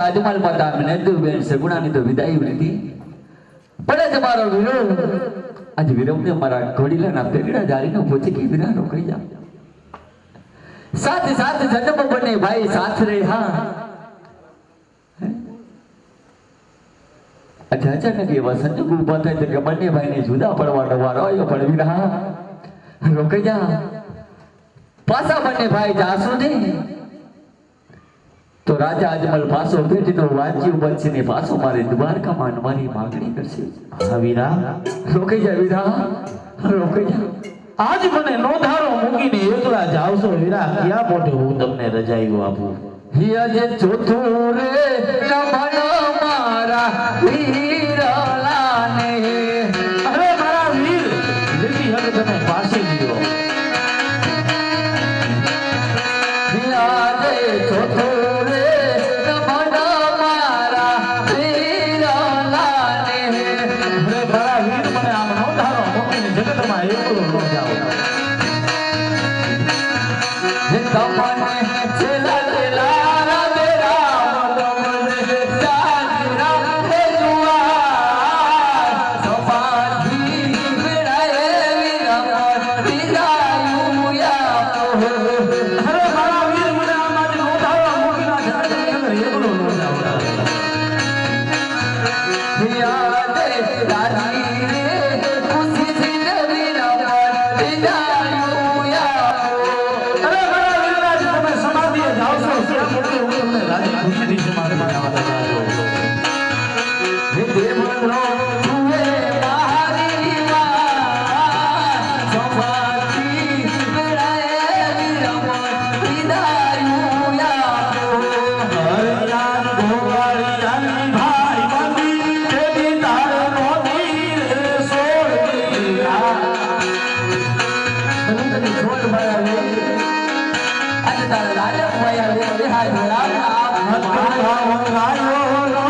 અજમાલ માતા નંદુબેન સગુણાની તો વિદાય હતી. પણ છે મારો વિરોધ આજ વીરમને મારા ઘડીલાના પેગડા જારીનો પોચી કે વીરા રોકાઈ જા સાથે સાથે જન્મ બને ભાઈ, સાથ રે હા. અચ્છા અચાનક એવા સંજોગ ઊભા થાય કે બંને ભાઈને જુદા પડવાનો વારો આવ્યો પણ વીરા રોકાઈ જા પાછા બંને ભાઈ જાશું નહીં રાજા અજમલ પાછો ભેટનો વાંચ્યું બનશે ને પાછો મારે દ્વારકા માનવાની માંગણી કરશે. વીરા? રોકી જા, વીરા. રોકી જા. આજ મને નોધારો મૂકીને એકલા જાવશો વીરા. ક્યાં મોટે હું તમને રજાઈઓ આપું? હિયજે ચોથું રે મારા વીરલાને વિદાયુ રાજા ભયા રે વિહાર ભયા નતું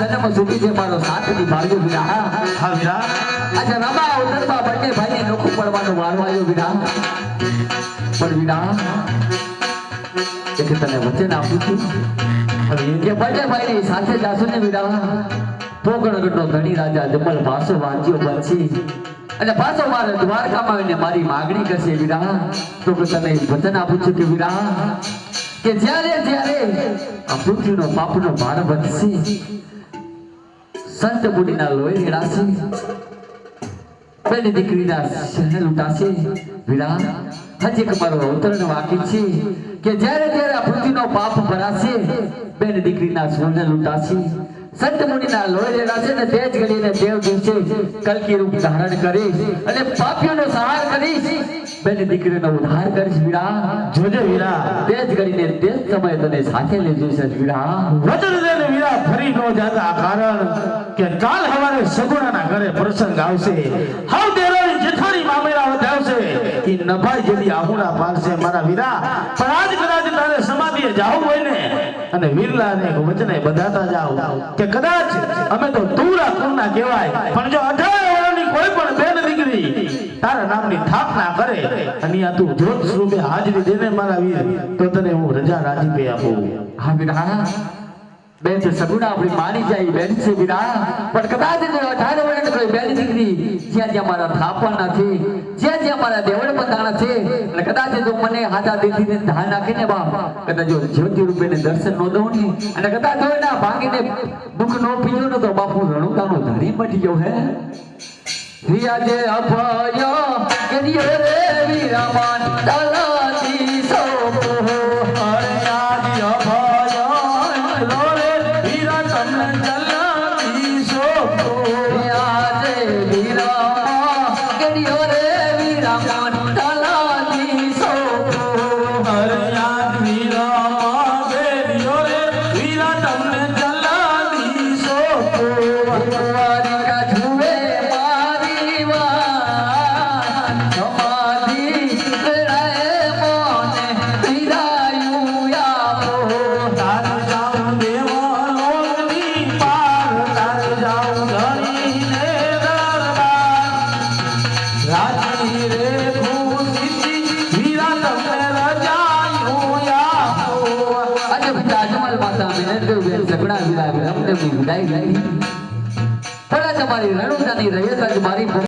જન્મ સુધી છે મારો સાથ નિભાવ્યો વિના. હા વિના આજે રમા ઉતરમાં બંને ભાઈ નોખું પડવાનું વારો આવ્યો વીરા પણ વિના એક તને વચન આપું છું. કે બંને ભાઈ સાથે જાશો ને વીરા પોકણગઢનો ધણી રાજા જમલ ભાષો વાંચ્યો બનશે. અને પાછો મારે દ્વારકામાં આવીને મારી માગણી કરશે વીરા તો તને વચન આપું છું કે વીરા કે જ્યારે જ્યારે આ પૃથ્વીનો પાપનો ભાર વધશે સંત બુડીના લોહી રેડાશે બેની દીકરીના શહેર લૂંટાશે વીરા હજી એક મારો અવતરણ બાકી છે કે જ્યારે જ્યારે આ પૃથ્વીનો પાપ ભરાશે બેન દીકરીના સોને લૂંટાશે સંત મુનિના લોહી રેડાશે ને તે જ ઘડીને દેવ દિવસે કલકી રૂપ ધારણ કરી અને પાપીઓનો સહાર કરી બેન દીકરીનો ઉદ્ધાર કરીશ વીરા જોજે વીરા તે જ ઘડીને તે જ તને સાથે લઈ જઈશ વીરા વચન દેને વીરા ફરી નો જાતા કારણ કે કાલ હવારે સગુણાના ઘરે પ્રસંગ આવશે. હાવ દેરાની જેઠાણી મામેરા વધાવશે ઈ નભાઈ જેવી આહુડા પાડશે મારા વીરા. પણ આજ કદાચ તારે સમાધિએ જાવું હોય ને, અને વીરલાને વચને બધાતા જાવ કે કદાચ અમે તો તુરા કુરના કહેવાય, પણ જો અઢાર વર્ષની કોઈ પણ બેન દીકરી તારા નામની સ્થાપના કરે, અને આ તું જોત સ્વરૂપે હાજરી દેને મારા વીર, તો તને હું રજા રાજીપે આપું. હા વીરા બેન છે સગુણા આપણી માની જાય બેન છે વિરા પણ કદાચ અઢાર વર્ષની કોઈ બેન દીકરી, જ્યાં જ્યાં મારા થાપણ નથી જ્યાં જ્યાં મારા દેવળ બંધાણા છે, અને કદાચ જો મને હાથા દેખીને ધા નાખીને બાપ, કદાચ જો જ્યોતિ રૂપે ને દર્શન નો દઉં ને અને કદાચ જો એના ભાગીને દુઃખ નો પીયો ને તો બાપુ રણુકાનો ધરી મટી ગયો હે. રિયાજે અભય કેડિયો રે વીરામાન દલાતી વિદાય ગઈ થોડા તમારી રૈયત આજ મારી